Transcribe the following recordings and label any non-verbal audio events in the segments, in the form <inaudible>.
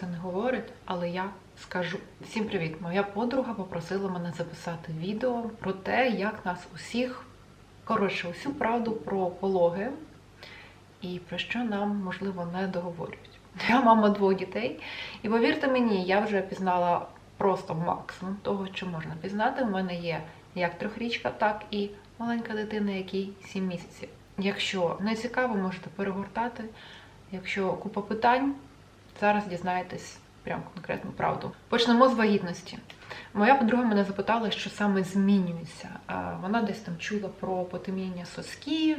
це не говорить, але я скажу. Всім привіт! Моя подруга попросила мене записати відео про те, як нас усіх, коротше, усю правду про пологи і про що нам, можливо, не договорюють. <laughs> Я мама двох дітей, і повірте мені, я вже пізнала просто максимум того, що можна пізнати. У мене є як трьохрічка, так і маленька дитина, якій 7 місяців. Якщо не цікаво, можете перегортати. Якщо купа питань, зараз дізнаєтесь прям конкретну правду. Почнемо з вагітності. Моя подруга мене запитала, що саме змінюється. Вона десь там чула про потемніння сосків,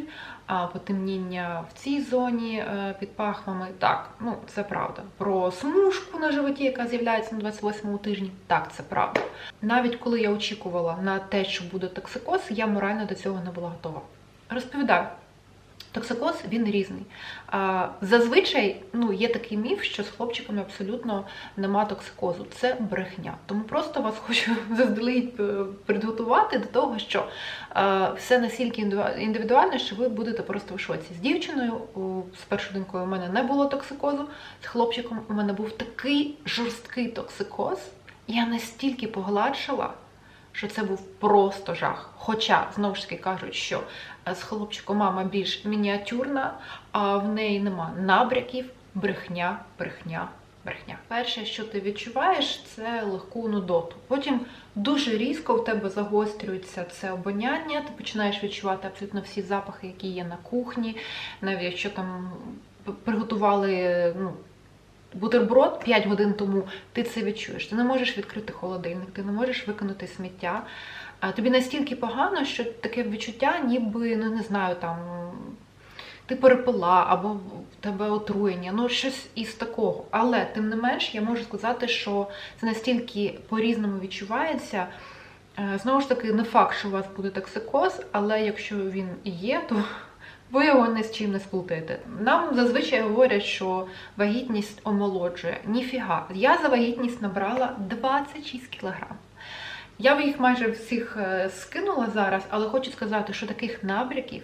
потемніння в цій зоні е, під пахвами. Так, ну це правда. Про смужку на животі, яка з'являється на 28-му тижні. Так, це правда. Навіть коли я очікувала на те, що буде токсикоз, я морально до цього не була готова. Розповідаю. Токсикоз він різний. Зазвичай ну, є такий міф, що з хлопчиками абсолютно нема токсикозу. Це брехня. Тому просто вас хочу <laughs> заздалегідь е, підготувати до того, що е, все настільки індивідуально, що ви будете просто в шоці. З дівчиною, з першою донькою, у мене не було токсикозу, з хлопчиком у мене був такий жорсткий токсикоз. Я настільки погладшила, що це був просто жах. Хоча, знову ж таки кажуть, що з хлопчиком мама більш мініатюрна, а в неї нема набряків, брехня, брехня, брехня. Перше, що ти відчуваєш, це легку нудоту. Потім дуже різко в тебе загострюється це обоняння, ти починаєш відчувати абсолютно всі запахи, які є на кухні, навіть якщо там приготували. ну, бутерброд 5 годин тому, ти це відчуєш. Ти не можеш відкрити холодильник, ти не можеш викинути сміття. Тобі настільки погано, що таке відчуття, ніби, ну не знаю, там ти перепила або в тебе отруєння, ну щось із такого. Але тим не менш, я можу сказати, що це настільки по-різному відчувається. Е, Знову ж таки, не факт, що у вас буде токсикоз, але якщо він є, то ви його ні з чим не сплутаєте. Нам зазвичай говорять, що вагітність омолоджує. Ніфіга. Я за вагітність набрала 26 кілограм. Я б їх майже всіх е, скинула зараз, але хочу сказати, що таких набряків,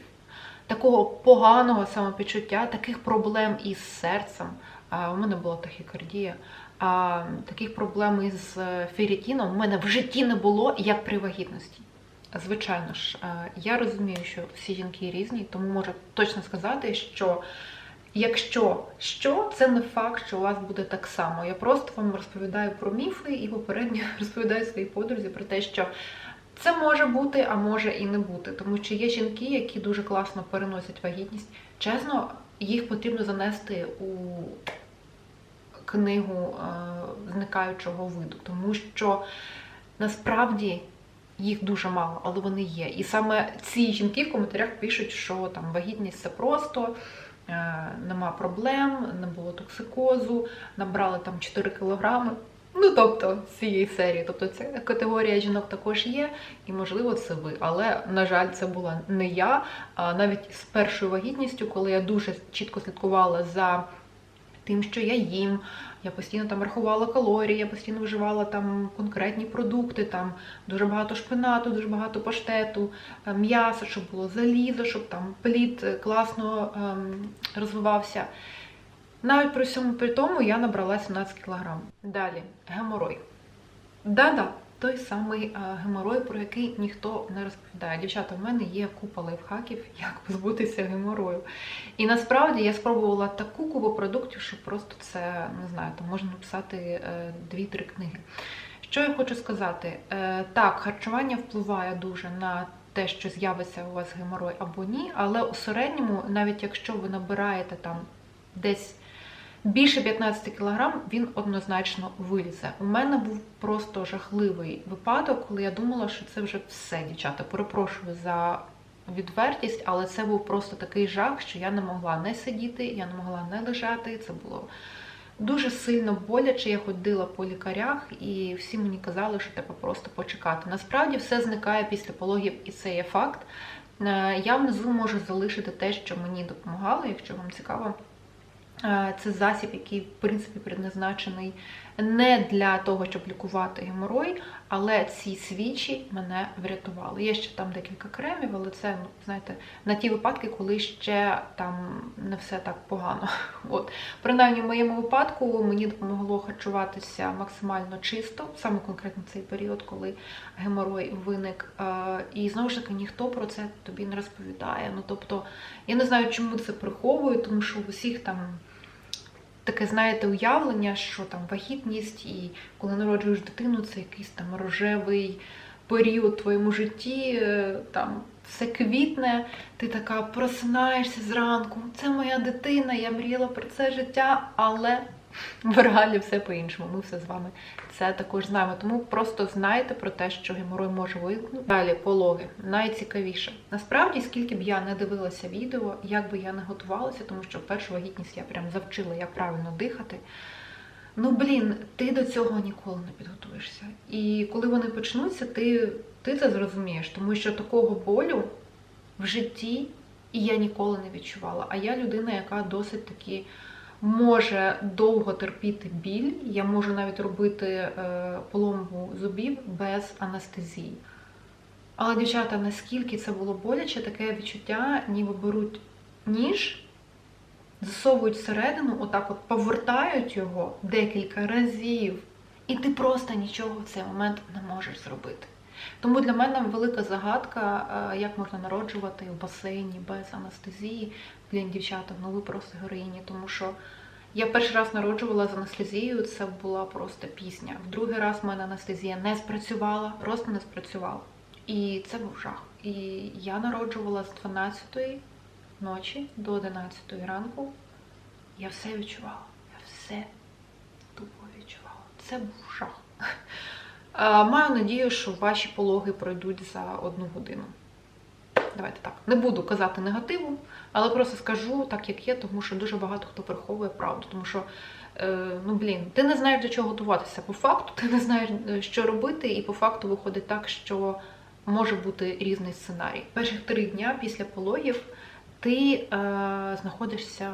такого поганого самопочуття, таких проблем із серцем, у мене була тахікардія, а, таких проблем із е, ферритіном у мене в житті не було, як при вагітності. Звичайно ж, е, я розумію, що всі жінки різні, тому можу точно сказати, що якщо що, це не факт, що у вас буде так само. Я просто вам розповідаю про міфи і попередньо <laughs> розповідаю своїй подрузі про те, що це може бути, а може і не бути. Тому що є жінки, які дуже класно переносять вагітність. Чесно, їх потрібно занести у книгу е, зникаючого виду, тому що насправді їх дуже мало, але вони є. І саме ці жінки в коментарях пишуть, що там вагітність це просто, нема проблем, не було токсикозу, набрали там 4 кілограми. Ну, тобто, цієї серії. Тобто, ця категорія жінок також є, і, можливо, це ви. Але, на жаль, це була не я. Навіть з першою вагітністю, коли я дуже чітко слідкувала за тим, що я їм. Я постійно там рахувала калорії, я постійно вживала там конкретні продукти, там дуже багато шпинату, дуже багато паштету, е, м'яса, щоб було залізо, щоб там плід е, класно ем, розвивався. Навіть при всьому при тому я набрала 17 кг. Далі геморой. Да-да, той самий е, геморой, про який ніхто не розповідає. Дівчата, в мене є купа лайфхаків, <laughs> як позбутися геморою. І насправді я спробувала таку купу продуктів, що просто це не знаю, там можна написати е, дві-три книги. Що я хочу сказати? Е, Так, харчування впливає дуже на те, що з'явиться у вас геморой або ні, але у середньому, навіть якщо ви набираєте там десь більше 15 кг, він однозначно вилізе. У мене був просто жахливий випадок, коли я думала, що це вже все, дівчата. Перепрошую за відвертість, але це був просто такий жах, що я не могла не сидіти, я не могла не лежати. Це було дуже сильно боляче. Я ходила по лікарях, і всі мені казали, що треба просто почекати. Насправді все зникає після пологів, і це є факт. Е, Я внизу можу залишити те, що мені допомагало, якщо вам цікаво. Е, Це засіб, який, в принципі, предназначений не для того, щоб лікувати геморой, але ці свічі мене врятували. Є ще там декілька кремів, але це, ну, знаєте, на ті випадки, коли ще там не все так погано. <laughs> От, принаймні, в моєму випадку мені допомогло харчуватися максимально чисто, саме конкретно цей період, коли геморой виник. Е, І знову ж таки, ніхто про це тобі не розповідає. Ну, тобто, я не знаю, чому це приховують, тому що в усіх там таке, знаєте, уявлення, що там вагітність і коли народжуєш дитину, це якийсь там рожевий період в твоєму житті, е, там все квітне, ти така просинаєшся зранку. Це моя дитина, я мріяла про це життя, але в реалі все по-іншому. Ми все з вами це також знаємо. Тому просто знайте про те, що геморой може виникнути. Далі пологи. Найцікавіше. Насправді, скільки б я не дивилася відео, як би я не готувалася, тому що першу вагітність я прям завчила, як правильно дихати. Ну, блін, ти до цього ніколи не підготуєшся. І коли вони почнуться, ти, ти це зрозумієш, тому що такого болю в житті і я ніколи не відчувала. А я людина, яка досить таки може довго терпіти біль. Я можу навіть робити е, поломку зубів без анестезії. Але, дівчата, наскільки це було боляче, таке відчуття, ніби беруть ніж, засовують всередину, отак от повертають його декілька разів, і ти просто нічого в цей момент не можеш зробити. Тому для мене велика загадка, е, як можна народжувати в басейні без анестезії. Блін, дівчата, ну ви просто героїні, тому що я перший раз народжувала з анестезією, це була просто пісня. В другий раз в мене анестезія не спрацювала, просто не спрацювала. І це був жах. І я народжувала з 12-ї ночі до 11-ї ранку. Я все відчувала. Я все тупо відчувала. Це був жах. <laughs> Маю надію, що ваші пологи пройдуть за одну годину. Давайте так. Не буду казати негативу, але просто скажу так, як є, тому що дуже багато хто приховує правду. Тому що, е, ну блін, ти не знаєш до чого готуватися по факту, ти не знаєш, е, що робити, і по факту виходить так, що може бути різний сценарій. Перших три дня після пологів ти е, знаходишся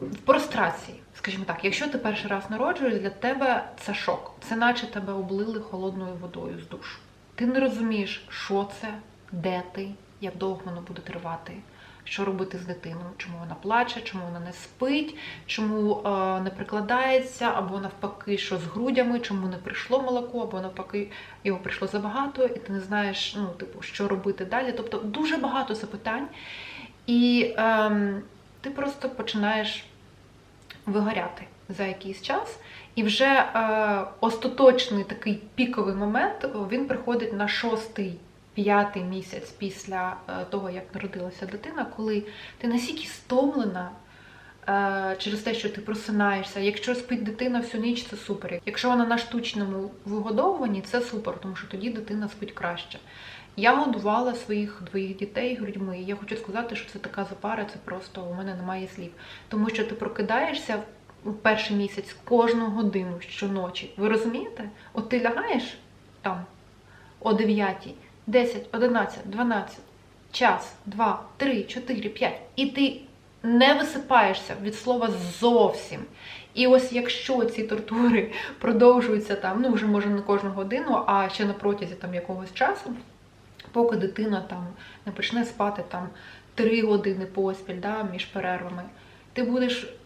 в прострації, скажімо так, якщо ти перший раз народжуєш, для тебе це шок. Це наче тебе облили холодною водою з душу. Ти не розумієш, що це, де ти, як довго воно буде тривати, що робити з дитиною, чому вона плаче, чому вона не спить, чому е, не прикладається, або навпаки, що з грудями, чому не прийшло молоко, або навпаки, його прийшло забагато, і ти не знаєш, ну, типу, що робити далі. Тобто дуже багато запитань. І ем, ти просто починаєш вигоряти за якийсь час. І вже е, остаточний такий піковий момент він приходить на шостий, п'ятий місяць після е, того, як народилася дитина, коли ти настільки стомлена е, через те, що ти просинаєшся. Якщо спить дитина всю ніч, це супер. Якщо вона на штучному вигодовуванні, це супер, тому що тоді дитина спить краще. Я годувала своїх двоїх дітей грудьми. Я хочу сказати, що це така запара, це просто у мене немає слів. Тому що ти прокидаєшся перший місяць кожну годину щоночі. Ви розумієте? От ти лягаєш там о 9, 10, 11, 12, час, 2, 3, 4, 5, і ти не висипаєшся від слова зовсім. І ось якщо ці тортури <laughs> продовжуються там, ну вже може не кожну годину, а ще на протязі там якогось часу, поки дитина там не почне спати там 3 години поспіль да, між перервами, ти будеш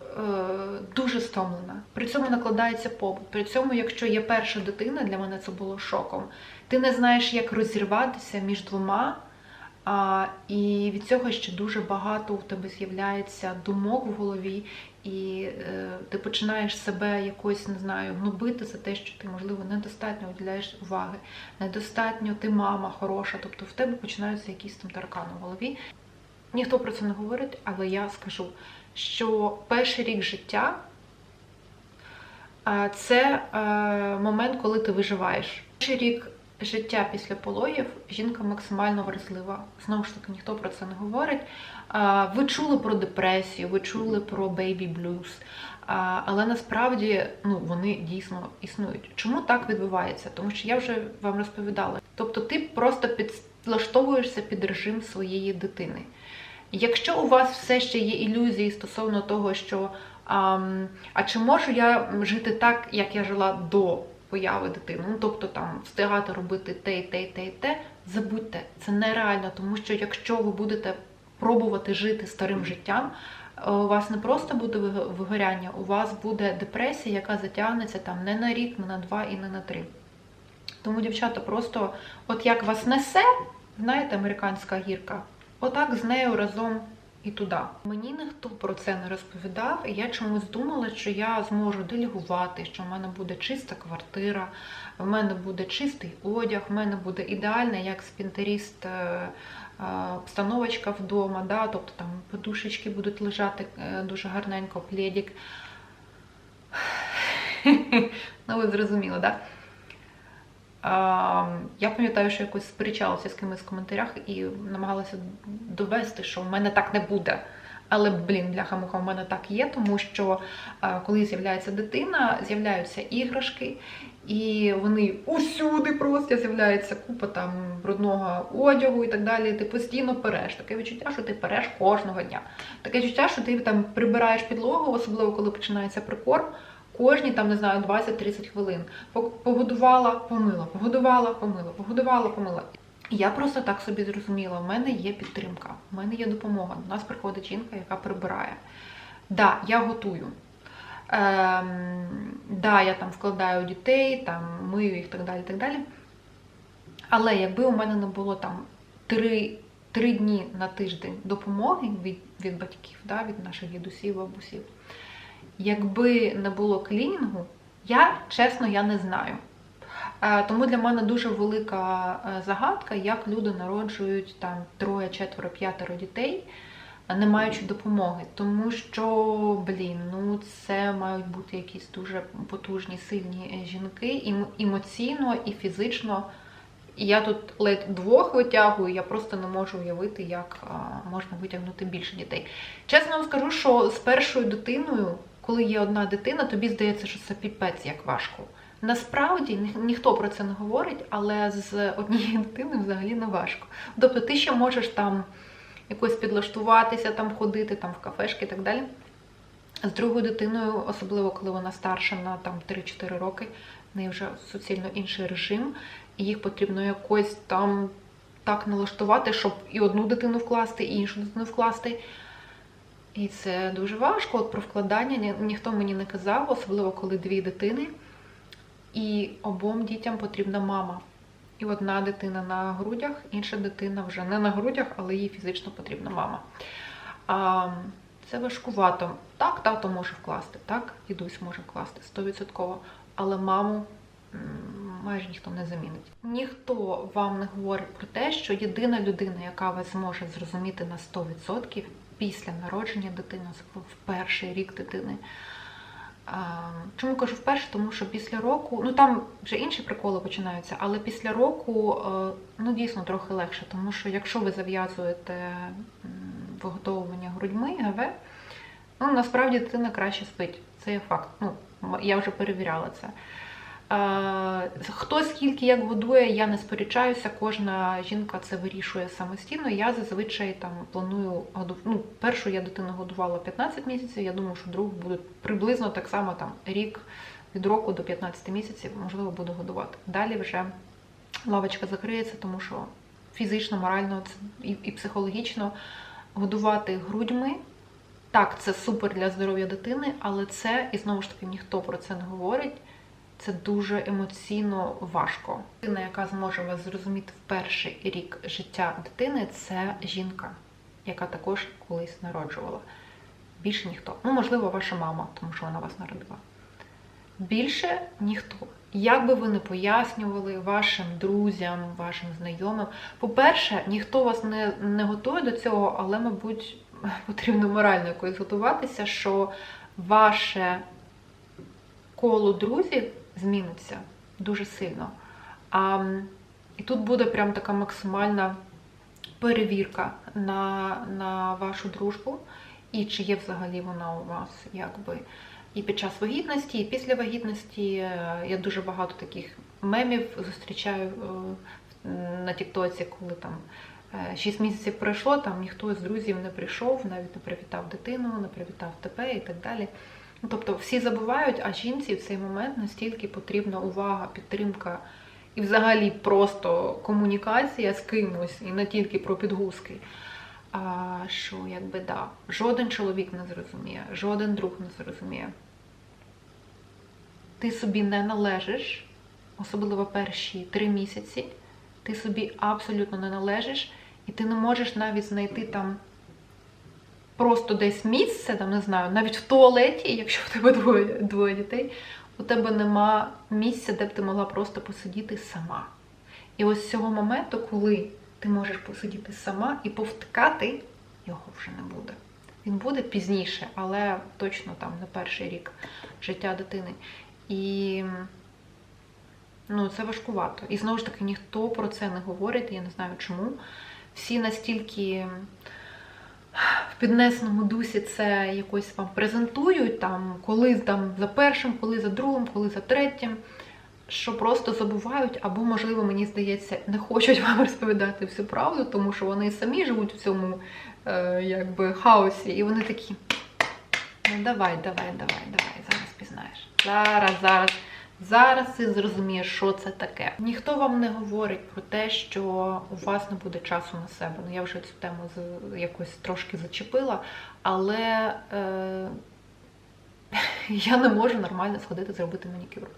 дуже стомлена. При цьому накладається побут. При цьому, якщо є перша дитина, для мене це було шоком. Ти не знаєш, як розірватися між двома. А, І від цього ще дуже багато у тебе з'являється думок в голові, і е, ти починаєш себе якось, не знаю, гнобити за те, що ти, можливо, недостатньо уділяєш уваги, недостатньо ти мама хороша, тобто в тебе починаються якісь там таркани в голові. Ніхто про це не говорить, але я скажу що перший рік життя це момент, коли ти виживаєш. Перший рік життя після пологів жінка максимально вразлива. Знову ж таки, ніхто про це не говорить. Ви чули про депресію, ви чули про baby blues, але насправді ну, вони дійсно існують. Чому так відбувається? Тому що я вже вам розповідала. Тобто ти просто підлаштовуєшся під режим своєї дитини. Якщо у вас все ще є ілюзії стосовно того, що а, а чи можу я жити так, як я жила до появи дитини, ну тобто там встигати робити те, і те, і те, і те, забудьте, це нереально, тому що якщо ви будете пробувати жити старим життям, е, у вас не просто буде вигоряння, у вас буде депресія, яка затягнеться там не на рік, не на два і не на три. Тому, дівчата, просто от як вас несе, знаєте, американська гірка, отак з нею разом і туди. Мені ніхто про це не розповідав, і я чомусь думала, що я зможу делегувати, що в мене буде чиста квартира, в мене буде чистий одяг, в мене буде ідеальна, як спінтеріст. е, Обстановочка вдома, да, тобто там подушечки будуть лежати е, дуже гарненько, плєдік. <laughs> ну, ви зрозуміли, так? Да? Я пам'ятаю, що якось сперечалася з кимось в коментарях і намагалася довести, що в мене так не буде. Але, блін, бляха-муха, в мене так є, тому що коли з'являється дитина, з'являються іграшки, і вони усюди просто з'являється купа там брудного одягу і так далі. Ти постійно переш. Таке відчуття, що ти переш кожного дня. Таке відчуття, що ти там прибираєш підлогу, особливо коли починається прикорм. Кожні там не знаю 20-30 хвилин. Погодувала, помила, погодувала, помила, погодувала, помила. Я просто так собі зрозуміла, в мене є підтримка, в мене є допомога. До нас приходить жінка, яка прибирає. Да, я готую. Ем, да, я там вкладаю дітей, там мию їх так далі, так далі. Але якби у мене не було там три, три дні на тиждень допомоги від, від батьків, да, від наших дідусів, бабусів, якби не було клінінгу, я чесно я не знаю. Е, Тому для мене дуже велика е, загадка, як люди народжують там троє, четверо, п'ятеро дітей, не маючи допомоги. Тому що, блін, ну це мають бути якісь дуже потужні, сильні е, жінки, і емоційно, і фізично. І я тут ледь двох витягую, я просто не можу уявити, як можна витягнути більше дітей. Чесно вам скажу, що з першою дитиною, коли є одна дитина, тобі здається, що це піпець як важко. Насправді ні- ніхто про це не говорить, але з однією дитиною взагалі не важко. Тобто ти ще можеш там якось підлаштуватися, там ходити, там в кафешки і так далі. З другою дитиною, особливо коли вона старша на там 3-4 роки, в неї вже суцільно інший режим, і їх потрібно якось там так налаштувати, щоб і одну дитину вкласти, і іншу дитину вкласти. І це дуже важко. От про вкладання ні- ніхто мені не казав, особливо коли дві дитини. І обом дітям потрібна мама. І одна дитина на грудях, інша дитина вже не на грудях, але їй фізично потрібна мама. А, це важкувато. Так, тато може вкласти, так, дідусь може вкласти 100%, але маму майже ніхто не замінить. Ніхто вам не говорить про те, що єдина людина, яка вас зможе зрозуміти на 100% після народження дитини, в перший рік дитини. Чому кажу вперше? Тому що після року, ну там вже інші приколи починаються, але після року е, ну дійсно трохи легше, тому що якщо ви зав'язуєте виготовлення грудьми, ГВ, ну насправді дитина краще спить. Це є факт. Ну, я вже перевіряла це. Хто скільки як годує, я не сперечаюся. Кожна жінка це вирішує самостійно. Я зазвичай там планую ну, першу я дитину годувала 15 місяців. Я думаю, що другу буду приблизно так само там рік від року до 15 місяців, можливо, буду годувати. Далі вже лавочка закриється, тому що фізично, морально і психологічно годувати грудьми. Так, це супер для здоров'я дитини, але це, і знову ж таки, ніхто про це не говорить. Це дуже емоційно важко. Дитина, яка зможе вас зрозуміти в перший рік життя дитини, це жінка, яка також колись народжувала. Більше ніхто. Ну, можливо, ваша мама, тому що вона вас народила. Більше ніхто. Як би ви не пояснювали вашим друзям, вашим знайомим, по-перше, ніхто вас не, не готує до цього, але, мабуть, <laughs> потрібно морально якось готуватися, що ваше коло друзів зміниться дуже сильно. А, і тут буде прям така максимальна перевірка на, на вашу дружбу, і чи є взагалі вона у вас якби і під час вагітності, і після вагітності. Е, Я дуже багато таких мемів зустрічаю е, на Тіктоці, коли там Е, Шість місяців пройшло, там ніхто з друзів не прийшов, навіть не привітав дитину, не привітав тебе і так далі. Ну, Тобто всі забувають, а жінці в цей момент настільки потрібна увага, підтримка і взагалі просто комунікація з кимось, і не тільки про підгузки. А, що якби да, жоден чоловік не зрозуміє, жоден друг не зрозуміє. Ти собі не належиш, особливо перші три місяці. Ти собі абсолютно не належиш, і ти не можеш навіть знайти там просто десь місце, там не знаю, навіть в туалеті, якщо в тебе двоє, двоє дітей, у тебе нема місця, де б ти могла просто посидіти сама. І ось з цього моменту, коли ти можеш посидіти сама і повтикати, його вже не буде. Він буде пізніше, але точно там не перший рік життя дитини. І ну, це важкувато. І знову ж таки, ніхто про це не говорить, я не знаю чому. Всі настільки в піднесеному дусі це якось вам презентують, там, коли там за першим, коли за другим, коли за третім, що просто забувають, або, можливо, мені здається, не хочуть <laughs> вам розповідати всю правду, тому що вони самі живуть в цьому е, якби, хаосі, і вони такі. Ну давай, давай, давай, давай, зараз пізнаєш. Зараз, зараз. Зараз ти зрозумієш, що це таке. Ніхто вам не говорить про те, що у вас не буде часу на себе. Ну я вже цю тему якось трошки зачепила, але е, <laughs> я не можу нормально сходити зробити манікюр.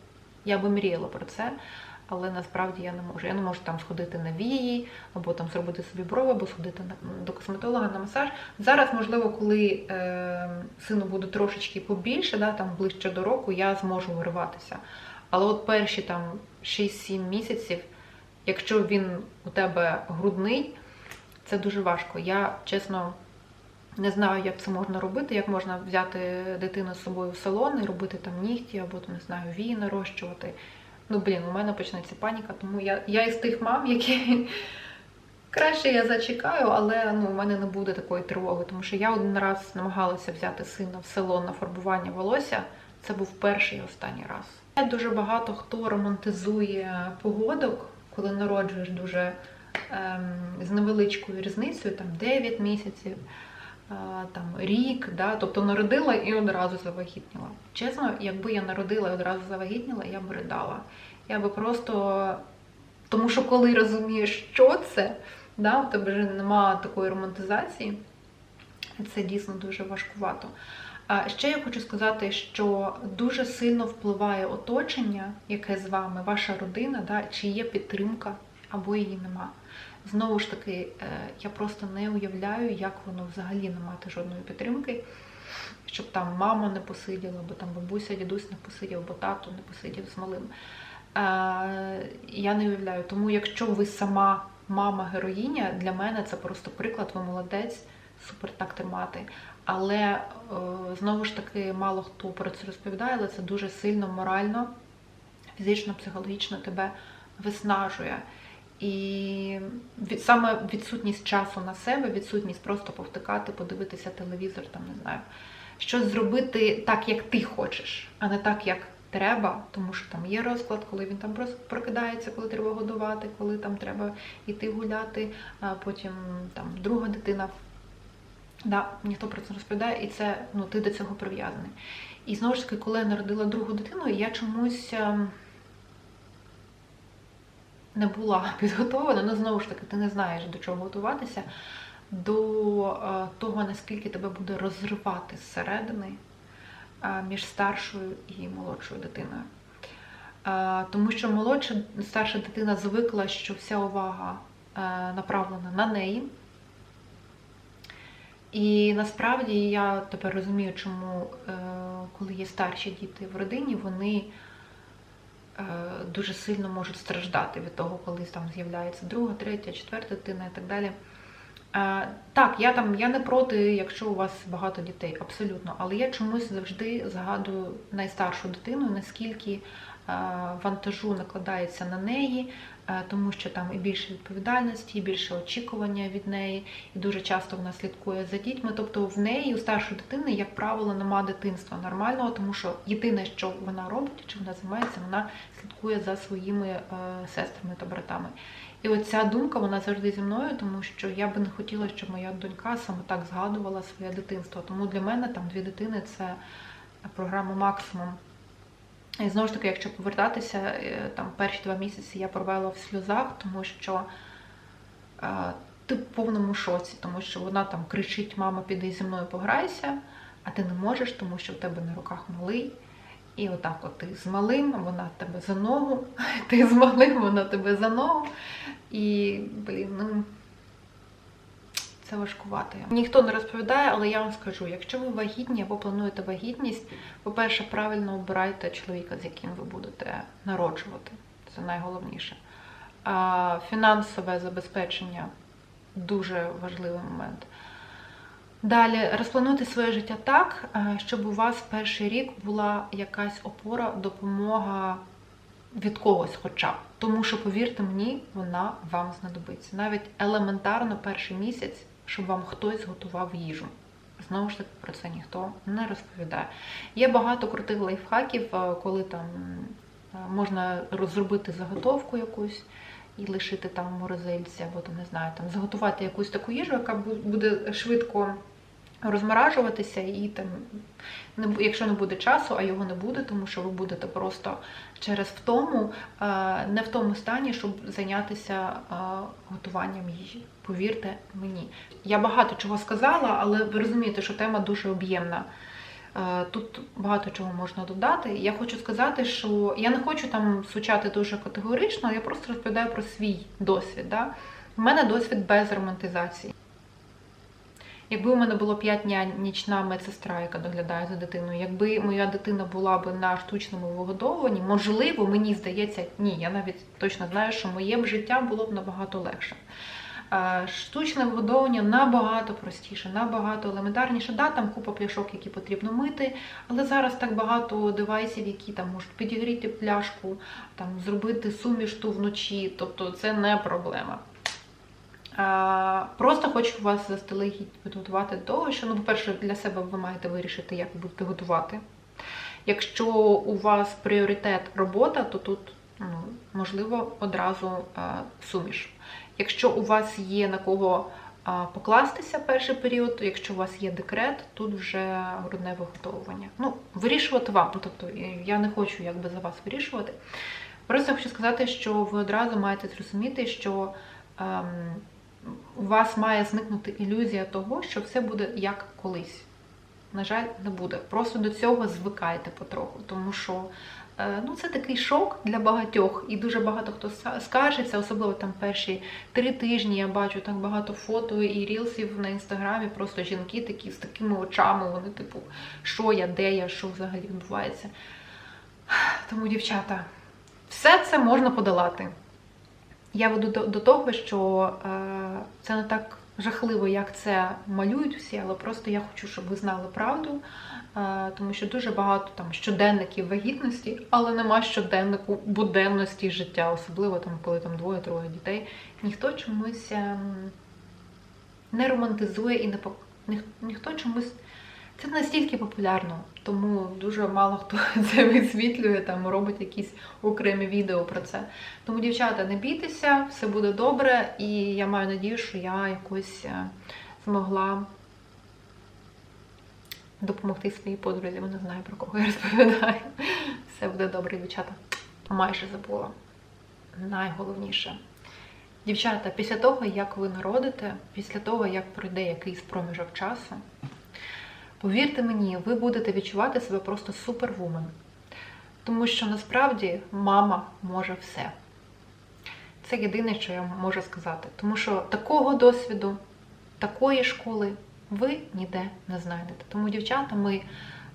Я би мріяла про це, але насправді я не можу. Я не можу там сходити на вії, або там зробити собі брови, або сходити на, до косметолога на масаж. Зараз, можливо, коли е, сину буде трошечки побільше, да, там ближче до року, я зможу вириватися. Але от перші там 6-7 місяців, якщо він у тебе грудний, це дуже важко. Я чесно не знаю, як це можна робити, як можна взяти дитину з собою в салон і робити там нігті, або там, не знаю, вії нарощувати. Ну, блін, у мене почнеться паніка, тому я, я із тих мам, які <laughs> краще я зачекаю, але ну, у мене не буде такої тривоги, тому що я один раз намагалася взяти сина в салон на фарбування волосся. Це був перший і останній раз. Дуже багато хто романтизує погодок, коли народжуєш дуже ем, з невеличкою різницею, там 9 місяців, е, там рік, да? тобто народила і одразу завагітніла. Чесно, якби я народила і одразу завагітніла, я б ридала. Я би просто. Тому що коли розумієш, що це, да, у тебе вже немає такої романтизації, це дійсно дуже важкувато. Ще я хочу сказати, що дуже сильно впливає оточення, яке з вами, ваша родина, да, чи є підтримка або її нема. Знову ж таки, е, я просто не уявляю, як воно взагалі не мати жодної підтримки, щоб там мама не посиділа, або там бабуся, дідусь не посидів, або тато не посидів з малим. Е, Я не уявляю. Тому, якщо ви сама мама героїня, для мене це просто приклад, ви молодець, супер так тримати. Але е, знову ж таки, мало хто про це розповідає, але це дуже сильно морально, фізично, психологічно тебе виснажує. І саме відсутність часу на себе, відсутність просто повтикати, подивитися телевізор, там не знаю, щось зробити так, як ти хочеш, а не так, як треба, тому що там є розклад, коли він там просто прокидається, коли треба годувати, коли там треба йти гуляти, а потім там друга дитина. Да, ніхто про це не розповідає, і це ну, ти до цього прив'язаний. І знову ж таки, коли я народила другу дитину, я чомусь ем, не була <laughs> підготовлена. Ну, знову ж таки, ти не знаєш, до чого готуватися, до е, того, наскільки тебе буде розривати зсередини е, між старшою і молодшою дитиною. Е, Тому що молодша старша дитина звикла, що вся увага направлена на неї. І насправді я тепер розумію, чому, е, коли є старші діти в родині, вони е, дуже сильно можуть страждати від того, коли там з'являється друга, третя, четверта дитина і так далі. Е, Так, я там я не проти, якщо у вас багато дітей, абсолютно. Але я чомусь завжди згадую найстаршу дитину, наскільки вантажу накладається на неї, тому що там і більше відповідальності, і більше очікування від неї, і дуже часто вона слідкує за дітьми. Тобто в неї, у старшої дитини, як правило, нема дитинства нормального, тому що єдине, що вона робить, чим вона займається, вона слідкує за своїми е, сестрами та братами. І оця думка вона завжди зі мною, тому що я би не хотіла, щоб моя донька саме так згадувала своє дитинство. Тому для мене там дві дитини це програма максимум. І знову ж таки, якщо повертатися, е, там перші два місяці я провела в сльозах, тому що е, ти в повному шоці, тому що вона там кричить: мама, піди зі мною пограйся, а ти не можеш, тому що в тебе на руках малий. І отак от ти з малим, вона тебе за ногу, <laughs> ти з малим, вона тебе за ногу. І, блін, ну це важкувато. Ніхто не розповідає, але я вам скажу: якщо ви вагітні або плануєте вагітність, по-перше, правильно обирайте чоловіка, з яким ви будете народжувати. Це найголовніше. А фінансове забезпечення дуже важливий момент. Далі розплануйте своє життя так, щоб у вас перший рік була якась опора, допомога від когось, хоча б. Тому що, повірте мені, вона вам знадобиться. Навіть елементарно перший місяць, щоб вам хтось готував їжу. Знову ж таки, про це ніхто не розповідає. Є багато крутих лайфхаків, е, коли там е, можна розробити заготовку якусь і лишити там морозильця, або не знаю, там заготувати якусь таку їжу, яка буде швидко розморажуватися, і там, якщо не буде часу, а його не буде, тому що ви будете просто через втому, е, не в тому стані, щоб зайнятися е, готуванням їжі. Повірте мені. Я багато чого сказала, але ви розумієте, що тема дуже об'ємна. Е, Тут багато чого можна додати. Я хочу сказати, що я не хочу там звучати дуже категорично, я просто розповідаю про свій досвід. Да? У мене досвід без романтизації. Якби у мене було 5 нянь, нічна медсестра, яка доглядає за дитиною, якби моя дитина була б на штучному вигодовуванні, можливо, мені здається, ні, я навіть точно знаю, що моє б життя було б набагато легше. Штучне вигодовування набагато простіше, набагато елементарніше. Да, там купа пляшок, які потрібно мити, але зараз так багато девайсів, які там можуть підігріти пляшку, там зробити суміш ту вночі, тобто це не проблема. Просто хочу вас заздалегідь підготувати до того, що, ну, по-перше, для себе ви маєте вирішити, як будете готувати. Якщо у вас пріоритет робота, то тут ну, можливо одразу а, суміш. Якщо у вас є на кого а, покластися перший період, якщо у вас є декрет, тут вже грудне виготовлення. Ну, вирішувати вам. Тобто я не хочу якби за вас вирішувати. Просто хочу сказати, що ви одразу маєте зрозуміти, що. Ем, у вас має зникнути ілюзія того, що все буде як колись. На жаль, не буде. Просто до цього звикайте потроху, тому що е, ну, це такий шок для багатьох, і дуже багато хто скажеться, особливо там перші три тижні я бачу так багато фото і рілсів на інстаграмі, просто жінки такі з такими очами, вони, типу, що я, де я, що взагалі відбувається. Тому, дівчата, все це можна подолати. Я веду до, до того, що е, це не так жахливо, як це малюють всі, але просто я хочу, щоб ви знали правду, е, тому що дуже багато там щоденників вагітності, але нема щоденнику буденності життя, особливо там, коли там двоє-троє дітей. Ніхто чомусь е, не романтизує і не Ніх, ніхто чомусь. Це настільки популярно, тому дуже мало хто <laughs> це висвітлює, там робить якісь окремі відео про це. Тому, дівчата, не бійтеся, все буде добре, і я маю надію, що я якось е, змогла допомогти своїй подрузі. Вона знає, про кого я розповідаю. <laughs> Все буде добре, дівчата. Майже забула. Найголовніше. Дівчата, після того, як ви народите, після того, як пройде якийсь проміжок часу, Повірте мені, ви будете відчувати себе просто супервумен. Тому що насправді мама може все. Це єдине, що я можу сказати. Тому що такого досвіду, такої школи ви ніде не знайдете. Тому, дівчата, ми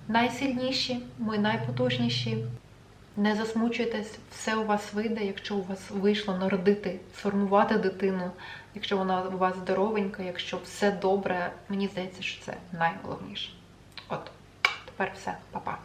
найсильніші, ми найпотужніші. Не засмучуйтесь, все у вас вийде, якщо у вас вийшло народити, сформувати дитину, якщо вона у вас здоровенька, якщо все добре, мені здається, що це найголовніше. От, тепер все, Па-па.